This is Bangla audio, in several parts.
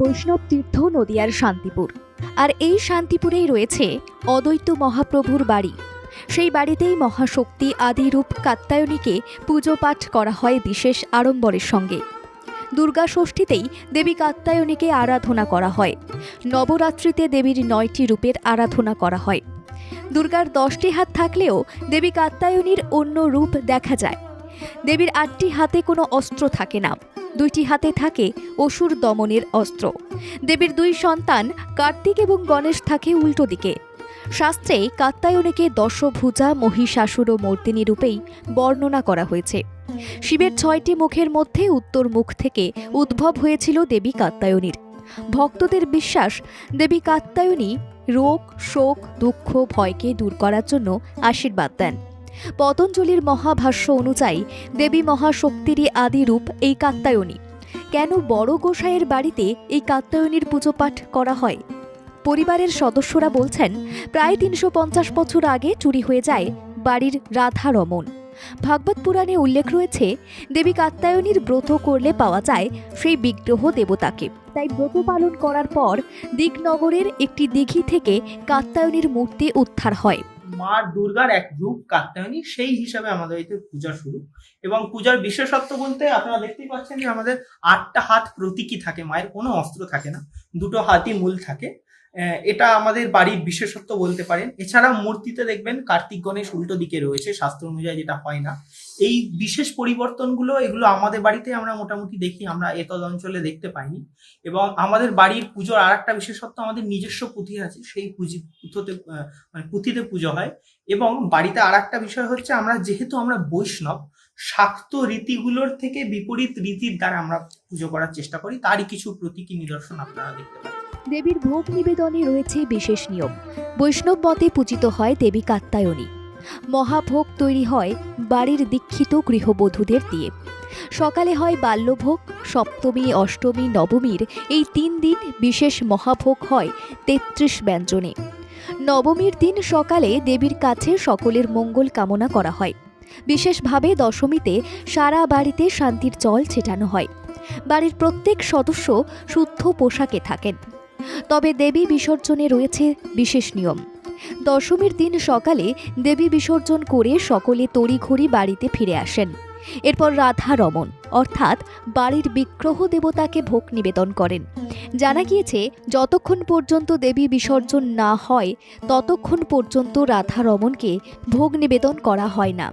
বৈষ্ণব তীর্থ নদিয়ার শান্তিপুর। আর এই শান্তিপুরেই রয়েছে অদ্বৈত মহাপ্রভুর বাড়ি। সেই বাড়িতেই মহাশক্তি আদিরূপ কাত্যায়নীকে পুজো পাঠ করা হয় বিশেষ আড়ম্বরের সঙ্গে। দুর্গা ষষ্ঠীতেই দেবী কাত্যায়নীকে আরাধনা করা হয়। নবরাত্রিতে দেবীর নয়টি রূপের আরাধনা করা হয়। দুর্গার দশটি হাত থাকলেও দেবী কাত্যায়নীর অন্য রূপ দেখা যায়। দেবীর আটটি হাতে কোনো অস্ত্র থাকে না। দুইটি হাতে থাকে অসুর দমনের অস্ত্র। দেবীর দুই সন্তান, কার্তিক এবং গণেশ, থাকে উল্টো দিকে। শাস্ত্রে কাত্যায়নীকে দশভুজা, মহিষাসুর ও মর্দিনী রূপেই বর্ণনা করা হয়েছে। শিবের ছয়টি মুখের মধ্যে উত্তর মুখ থেকে উদ্ভব হয়েছিল দেবী কাত্যায়নীর। ভক্তদের বিশ্বাস, দেবী কাত্যায়নী রোগ, শোক, দুঃখ, ভয়কে দূর করার জন্য আশীর্বাদ দেন। পতঞ্জলির মহাভাষ্য অনুযায়ী দেবী মহাশক্তিরই আদি রূপ এই কাত্যায়নী। কেন বড় গোসাইয়ের বাড়িতে এই কাত্যায়নীর পুজো পাঠ করা হয়? পরিবারের সদস্যরা বলছেন, প্রায় তিনশো পঞ্চাশ বছর আগে চুরি হয়ে যায় বাড়ির রাধা রমন ভাগবত পুরাণে উল্লেখ রয়েছে, দেবী কাত্যায়নীর ব্রত করলে পাওয়া যায় সেই বিগ্রহ দেবতাকে। তাই ব্রত পালন করার পর দিকনগরের একটি দিঘি থেকে কাত্যায়নীর মূর্তি উদ্ধার হয়। মা দুর্গার এক রূপ কাত্যায়নী সেই হিসাবে আমাদের এতে পূজা শুরু। এবং পূজার বিশেষত্ব বলতে আপনারা দেখতেই পাচ্ছেন যে আমাদের আটটা হাত প্রতীকী থাকে, মায়ের কোনো অস্ত্র থাকে না, দুটো হাতই মূল থাকে। এটা আমাদের বাড়ির বিশেষত্ব বলতে পারেন। এছাড়া মূর্তিতে দেখবেন কার্তিক গণেশ উল্টো দিকে রয়েছে, শাস্ত্র অনুযায়ী যেটা হয় না। এই বিশেষ পরিবর্তনগুলো, এগুলো আমাদের বাড়িতে আমরা মোটামুটি দেখি, আমরা এতদ অঞ্চলে দেখতে পাইনি। এবং আমাদের বাড়ির পুজোর আর একটা বিশেষত্ব আমাদের নিজস্ব পুঁথি আছে, সেই পুঁজি পুঁথোতে মানে পুঁথিতে পুজো হয়। এবং বাড়িতে আর একটা বিষয় হচ্ছে, আমরা যেহেতু আমরা বৈষ্ণব, শাক্ত রীতিগুলোর থেকে বিপরীত রীতির দ্বারা আমরা পুজো করার চেষ্টা করি, তারই কিছু প্রতীকী নিদর্শন আপনারা দেখতে পাচ্ছেন দেবীর ভোগ নিবেদনে রয়েছে বিশেষ নিয়ম। বৈষ্ণব মতে পূজিত হয় দেবী কাত্যায়নী। মহাভোগ তৈরি হয় বাড়ির দীক্ষিত গৃহবধূদের দিয়ে। সকালে হয় বাল্যভোগ, সপ্তমী, অষ্টমী, নবমীর এই তিন দিন বিশেষ মহাভোগ হয় তেত্রিশ ব্যঞ্জনে। নবমীর দিন সকালে দেবীর কাছে সকলের মঙ্গল কামনা করা হয়। বিশেষভাবে দশমীতে সারা বাড়িতে শান্তির জল ছেটানো হয়। বাড়ির প্রত্যেক সদস্য শুদ্ধ পোশাকে থাকেন। তবে দেবী বিসর্জনে রয়েছে বিশেষ নিয়ম। দশমীর দিন সকালে দেবী বিসর্জন করে সকলে তড়িঘড়ি বাড়িতে ফিরে আসেন। এরপর রাধা রমন অর্থাৎ বাড়ির বিগ্রহ দেবতাকে ভোগ নিবেদন করেন। জানা গিয়েছে, যতক্ষণ পর্যন্ত দেবী বিসর্জন না হয়, ততক্ষণ পর্যন্ত রাধা রমনকে ভোগ নিবেদন করা হয় না।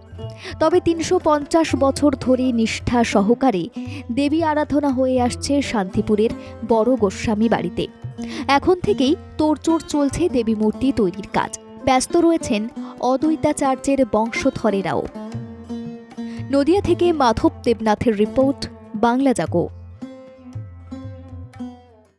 তবে তিনশো পঞ্চাশ বছর ধরে নিষ্ঠা সহকারে দেবী আরাধনা হয়ে আসছে শান্তিপুরের বড় গোস্বামী বাড়িতে। এখন থেকেই তোড়জোড় চলছে দেবী মূর্তি তৈরির কাজ। ব্যস্ত রয়েছেন অদ্বৈতাচার্যের বংশধরেরাও। নদিয়া থেকে মাধব দেবনাথের রিপোর্ট বাংলা জাগো।